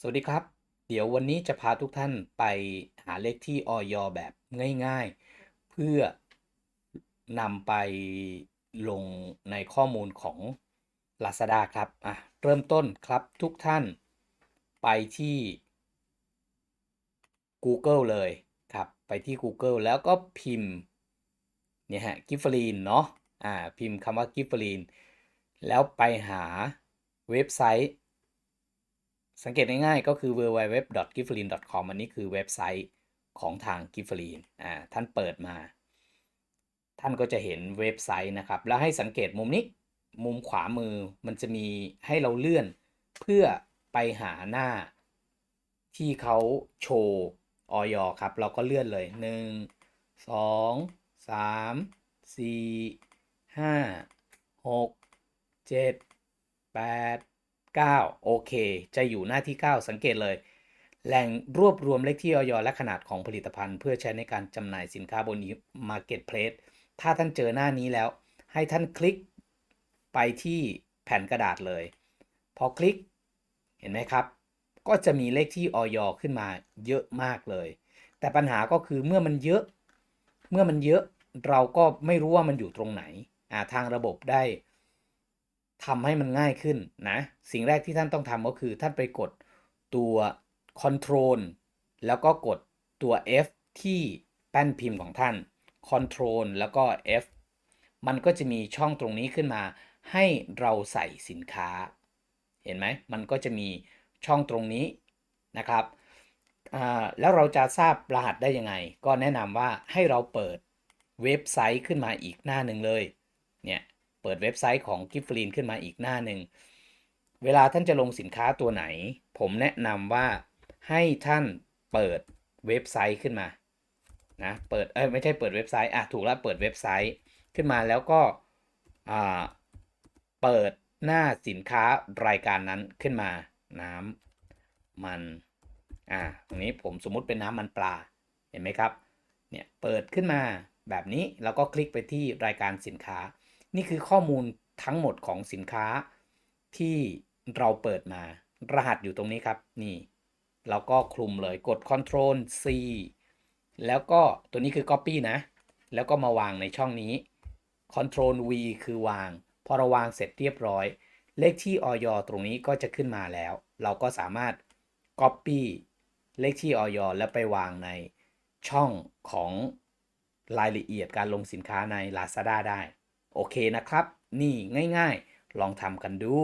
สวัสดีครับ เดี๋ยววันนี้จะพาทุกท่านไปหาเลขที่ออยแบบง่ายๆ เพื่อนำไปลงในข้อมูลของ Lazada ครับอะเริ่มต้นครับทุกท่านไปที่ Google เลยครับ ไปที่ Google แล้วก็พิมพ์เนี่ยฮะกิฟฟรีนเนาะอ่าพิมพ์คำว่ากิฟฟรีนแล้วไปหาเว็บไซต์ สังเกตง่ายๆก็คือ www.gifferin.com อันนี้คือเว็บไซต์ของทาง g i f f e r i n อ่าท่านเปิดมา ท่านก็จะเห็นเว็บไซต์นะครับ แล้วให้สังเกตมุมนี้มุมขวามือมันจะมีให้เราเลื่อน เพื่อไปหาหน้าที่เขาโชว์ออยครับ เราก็เลื่อนเลย 1 2 3 4 5 6 7 8 9 โอเค จะอยู่หน้าที่ 9 สังเกตเลย แหล่งรวบรวมเลขที่ออยและขนาดของผลิตภัณฑ์ เพื่อใช้ในการจำหน่ายสินค้าบน Marketplace ถ้าท่านเจอหน้านี้แล้ว ให้ท่านคลิกไปที่แผ่นกระดาษเลย พอคลิกเห็นไหมครับ ก็จะมีเลขที่ออยขึ้นมาเยอะมากเลย แต่ปัญหาก็คือเมื่อมันเยอะ เมื่อมันเยอะเราก็ไม่รู้ว่ามันอยู่ตรงไหนทางระบบได้ ทำให้มันง่ายขึ้นนะ สิ่งแรกที่ท่านต้องทำก็คือท่านไปกดตัว Control แล้วก็กดตัว F ที่แป้นพิมพ์ของท่าน Control แล้วก็ F มันก็จะมีช่องตรงนี้ขึ้นมา ให้เราใส่สินค้า เห็นไหม มันก็จะมีช่องตรงนี้นะครับ แล้วเราจะทราบรหัสได้ยังไง ก็แนะนำว่าให้เราเปิดเว็บไซต์ขึ้นมาอีกหน้าหนึ่งเลย เนี่ย ปิดเว็บไซต์ของกิฟฟรีนขึ้นมาอีกหน้าหนึ่ง เวลาท่านจะลงสินค้าตัวไหน ผมแนะนำว่าให้ท่านเปิดเว็บไซต์ขึ้นมานะเปิดเอ้ยไม่ใช่เปิดเว็บไซต์อะถูกแล้วเปิดเว็บไซต์ขึ้นมาแล้วก็อ่าเปิดหน้าสินค้ารายการนั้นขึ้นมา น้ำมันอ่าตรงนี้ผมสมมุติเป็นน้ำมันปลาเห็นไหมครับเนี่ยเปิดขึ้นมาแบบนี้แล้วก็คลิกไปที่รายการสินค้า นี่คือข้อมูลทั้งหมดของสินค้าที่เราเปิดมา รหัสอยู่ตรงนี้ครับ นี่เราก็คลุมเลยกด Ctrl C แล้วก็ตัวนี้คือ Copy นะ แล้วก็มาวางในช่องนี้ Ctrl V คือวาง พอเราวางเสร็จเรียบร้อย เลขที่ออยตรงนี้ก็จะขึ้นมาแล้ว เราก็สามารถ Copy เลขที่ออยแล้วไปวางในช่องของรายละเอียดการลงสินค้าใน Lazada ได้ โอเคนะครับ นี่ง่ายๆ ลองทำกันดู